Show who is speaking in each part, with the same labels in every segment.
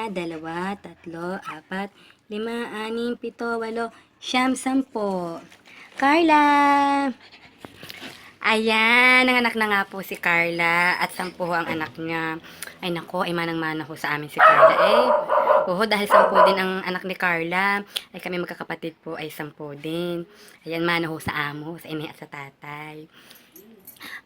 Speaker 1: Isa, dalawa, tatlo, apat, lima, anim, pito, walo, siyam, sampo. Carla! Ayan, nanganak na nga po si Carla at sampu ang anak niya. Ay nako, ay manang-mana ho sa amin si Carla. Eh, oo, dahil sampu din ang anak ni Carla, ay kami magkakapatid po ay sampu din. Ayan, mana ho sa amo, sa ina at sa tatay.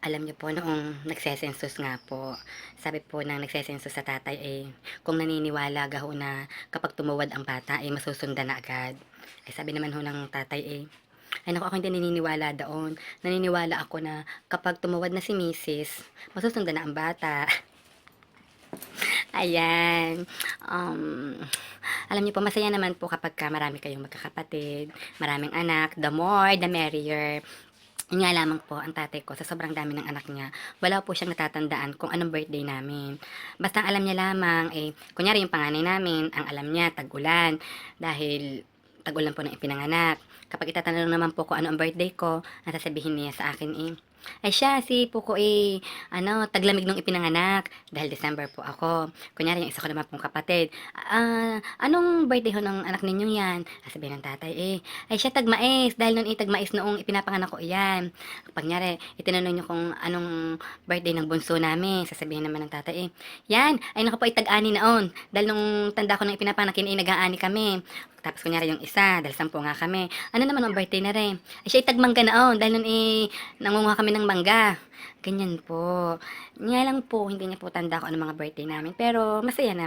Speaker 1: Alam niyo po, noong nagsesensus nga po, sabi po ng nagsesensus sa tatay eh, kung naniniwala gaho na kapag tumuwad ang bata ay masusundan na agad. Ay sabi naman ho ng tatay eh, ay naku, ako hindi naniniwala doon. Naniniwala ako na kapag tumuwad na si misis, masusundan na ang bata. Ayan. Um, alam niyo po, masaya naman po kapag ka marami kayong magkakapatid, maraming anak, the more, the merrier. Yun nga lamang po, ang tatay ko, sa sobrang dami ng anak niya, wala po siyang natatandaan kung anong birthday namin. Basta ang alam niya lamang, eh, kunyari yung panganay namin, ang alam niya, tag-ulan. Dahil tag-ulan po ng ipinanganak. Kapag itatanong naman po ko ano ang birthday ko, ang sasabihin niya sa akin eh, ay siya, si Puko eh, ano, taglamig nung ipinanganak. Dahil December po ako. Kunyari, yung isa ko naman pong kapatid. Ah, anong birthday ho ng anak ninyo yan? Sasabihin ng tatay eh, ay siya tagmais. Dahil nun itagmais noong ipinapanganak ko iyan. Pag nyari, itinanong niyo kung anong birthday ng bunso namin. Sasabihin naman ng tatay eh, yan, ay naku po itag-ani naon. Dahil nung tanda ko nung ipinapanganak yun, ay nag-aani kami. Tapos kunyari yung isa, dahil sampu nga kami. Ano naman ang birthday na rin? Ay siya itagmangga naon. Dahil nun eh, nangunguha kami ng mangga. Ganyan po. Nga lang po, hindi niya po tanda ko ano mga birthday namin. Pero masaya na.